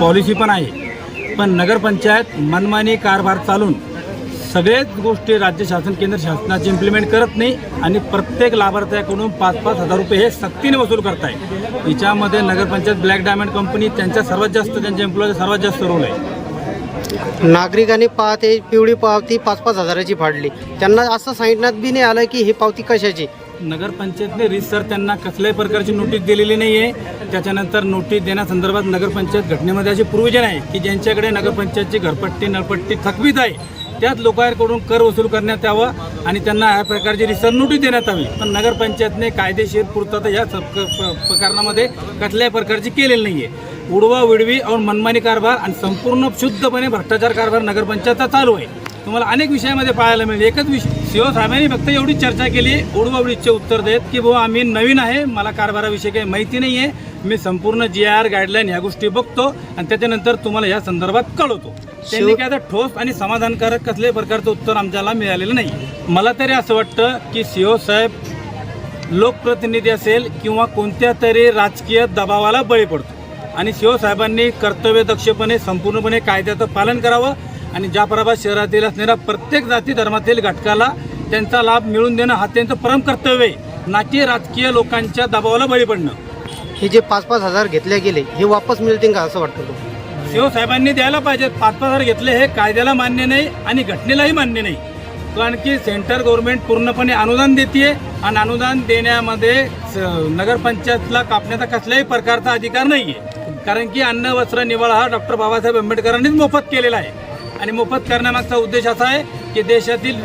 Policy पण आहे. पण नगरपंचायत मनमानी कारभार चालून सगळेच गोष्टी राज्य शासन केंद्र शासनाचे इम्प्लिमेंट करत नाही आणि प्रत्येक लाभार्थ्याकडून पाच पाच हजार रुपये हे सक्तीने वसूल करताय हिच्यामध्ये नगरपंचायत ब्लॅक डायमंड कंपनी त्यांच्या सर्वात जास्त त्यांच्या एम्प्लॉयचा सर्वात जास्त रोल आहे. नागरिकांनी पाहते पिवळी पावती पाच पाच हजाराची फाडली. त्यांना असं सांगण्यात बी नाही आलं की ही पावती कशाची? नगरपंचायतने रिसर त्यांना कसल्याही प्रकारची नोटीस दिलेली नाही आहे त्याच्यानंतर नोटीस देण्यासंदर्भात नगरपंचायत घटनेमध्ये असे प्रोविजन आहे की ज्यांच्याकडे नगरपंचायतची घरपट्टी नळपट्टी थकवीत आहे त्याच लोकांकडून कर वसूल करण्यात यावं आणि त्यांना या प्रकारची रिसर नोटीस देण्यात यावी. पण नगरपंचायतने कायदेशीर पूर्तता या सब- क- प- प्रकरणामध्ये कसल्याही प्रकारची केलेली नाही आहे उडवा उडवी और मनमानी कारभार आणि संपूर्ण शुद्धपणे भ्रष्टाचार कारभार नगरपंचायतचा चालू आहे. तुम्हाला अनेक विषयामध्ये पाहायला मिळेल. एकच विषय सीओ साहेबांनी फक्त एवढी चर्चा केली उडवाउडीचे उत्तर देत की बुवा आम्ही नवीन आहे मला कारभाराविषयी काही माहिती नाही आहे मी संपूर्ण जी आर गाईडलाईन ह्या गोष्टी बघतो आणि त्याच्यानंतर तुम्हाला या संदर्भात कळवतो. त्यांनी काय आता ठोस आणि समाधानकारक कसल्याही प्रकारचं उत्तर आमच्याला मिळालेलं नाही. मला तरी असं वाटतं की सीओ साहेब लोकप्रतिनिधी असेल किंवा कोणत्या तरी राजकीय दबावाला बळी पडतो. आणि शिव साहेबांनी कर्तव्यदक्षपणे संपूर्णपणे कायद्याचं पालन करावं. आणि जाफराबाद शहरातील असणाऱ्या प्रत्येक जाती धर्मातील घटकाला त्यांचा लाभ मिळवून देणं हा त्यांचं परम कर्तव्य आहे. ना की राजकीय लोकांच्या दबावाला बळी पडणं. हे जे पाच पाच हजार घेतले गेले हे वापस मिळतील का असं वाटतं तुम्हाला? शिव साहेबांनी द्यायला पाहिजे पाच पाच हजार घेतले हे कायद्याला मान्य नाही आणि घटनेलाही मान्य नाही. कारण की सेंटर गव्हर्नमेंट पूर्णपणे अनुदान देते आणि अनुदान देण्यामध्ये नगरपंचायतला कापण्याचा कसल्याही प्रकारचा अधिकार नाही आहे कारण की अन्न वस्त्र निवाळा हा डॉक्टर बाबासाहेब आंबेडकरांनीच मोफत केलेला आहे. आणि मोफत करण्यामागचा उद्देश असा आहे की देशातील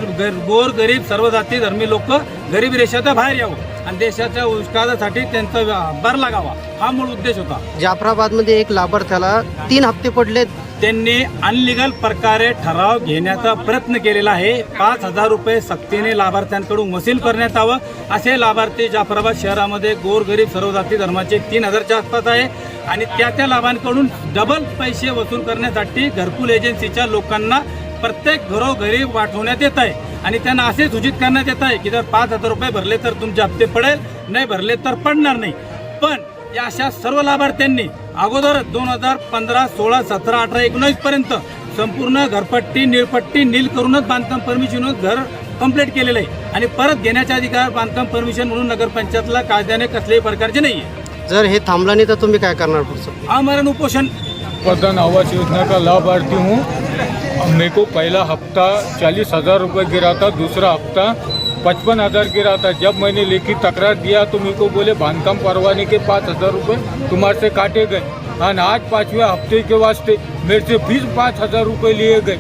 गोर गरीब सर्व जाती धर्मी लोक गरीब रेषाच्या बाहेर यावं आणि देशाच्या विकासासाठी त्यांचा हातभार लागावा. हा मूळ उद्देश होता. जाफराबादमध्ये एक लाभार्थ्याला तीन हप्ते पडलेत. त्यांनी अनलिगल प्रकारे ठराव घेण्याचा प्रयत्न केलेला आहे. पाच हजार रुपये सक्तीने लाभार्थ्यांकडून वसूल करण्यात यावं असे लाभार्थी जाफराबाद शहरामध्ये गोरगरीब सर्व जाती धर्माचे तीन हजारच्या आसपास आहे. आणि त्या त्या लाभांकडून डबल पैसे वसूल करण्यासाठी घरकुल एजन्सीच्या लोकांना प्रत्येक घरोघरी पाठवण्यात येत आहे. आणि त्यांना असे सूचित करण्यात येत आहे की जर पाच हजार रुपये भरले तर तुमचे हप्ते पडेल नाही भरले तर पडणार नाही. पण या अशा सर्व लाभार्थ्यांनी अगोदर दोन हजार पंधरा सोळा सतरा अठरा एकोणीस पर्यंत संपूर्ण घरपट्टी निळपट्टी नील करूनच बांधकाम परमिशन घर कंप्लीट केलेलं आहे. आणि परत घेण्याचा अधिकार बांधकाम परमिशन म्हणून नगरपंचायतला कायद्याने कसल्याही प्रकारचे नाही आहे जर हे थांबलं नाही तर तुम्ही काय करणार पुढचं? आमरण उपोषण. प्रधान आवास योजना का लाभार्थी हूँ. मेरे को पहला हफ़्ता चालीस हज़ार रुपये गिरा था दूसरा हफ़्ता पचपन हज़ार गिरा था। जब मैंने लिखित तकरार दिया तो मेरे को बोले बांधकाम परवाने के पाँच हज़ार रुपये तुम्हारे से काटे गए। और आज पाँचवें हफ़्ते के वास्ते मेरे से फिर पाँच हज़ार रुपये लिए गए।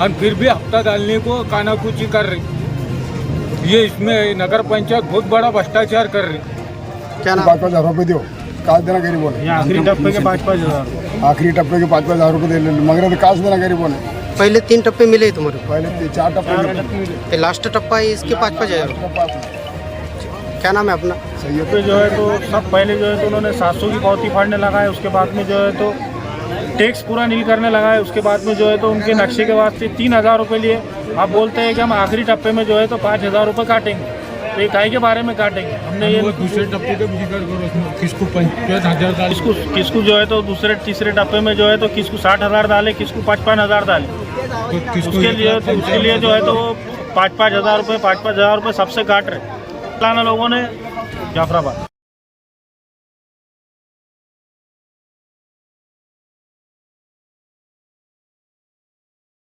और फिर भी हफ़्ता डालने को कानाकुची कर रही ये इसमें नगर पंचायत बहुत बड़ा भ्रष्टाचार कर रही क्या नाम? पाच हज़ार रुपये देऊ काच देना गरीबों ने। आखिरी टप्पे के पाच पाच हज़ार। आखिरी टप्पे के पाँच पाँच हज़ार रुपये दे मगर तो काच देना गरीबों ने। पहले तीन टप्पे मिले ही तुम्हारे पहले ते चार टप्पे मिले। ये लास्ट टप्पा है इसके पाँच पाँच हज़ार तो क्या नाम है अपना? सही पे जो है तो सब पहले जो है तो उन्होंने सात सौ की पावती फाड़ने लगा है उसके बाद में जो है तो टैक्स पूरा नील करने लगा है उसके बाद में जो है तो उनके नक्शे के वास्ते तीन हज़ार रुपये लिए। आप बोलते हैं कि हम आखिरी टप्पे में जो है तो पाँच हज़ार रुपये काटेंगे। तो ये काय के बारे में काटेंगे। हमने ये दूसरे टप्पे का ज़िक्र करो किसको पंचायत हज़ार डाल। किसको किसको जो है तो दूसरे तीसरे टप्पे में जो है तो किसको साठ हज़ार डाले किसको पचपन हज़ार डाले। तो उसके लिए तो उसके लिए जो है तो वो पाँच पाँच हज़ार रुपये पाँच पाँच हज़ार रुपये सबसे काट रहे। लाना लोगों ने जाफराबाद।